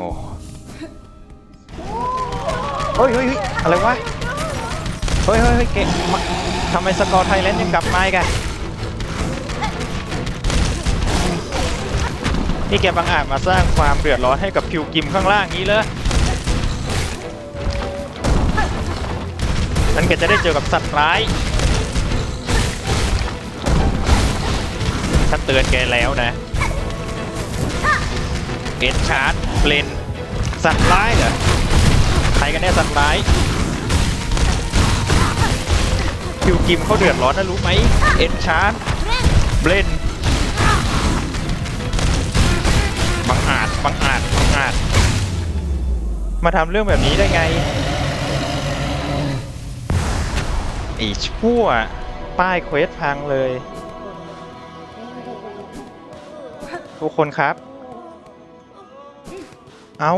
อ้เฮ้ยเฮ้ยเฮ้ยอะไรวะ เฮ้ยเฮ้ยเฮ้ยเกะมาทำไมสกอร์ไทยแลนด์ยังกลับมาอีกันนี่แกบังอาจมาสร้างความเดือดร้อนให้กับพิวกิมข้างล่างนี้เลยนั่นแกจะได้เจอกับสัตว์ร้าย ฉันเตือนแกแล้วนะ เอ็ดชาร์ดเบลนสัตว์ร้ายเหรอใครกันแน่สัตว์ร้ายพิวกิมเขาเดือดร้อนนะรู้ไหมเอ็ดชาร์ดเบลนบังอาจบังอาจบังอาจมาทำเรื่องแบบนี้ได้ไงไอ้ชั่ว ป้ายเควสพังเลย ทุกคนครับ เอา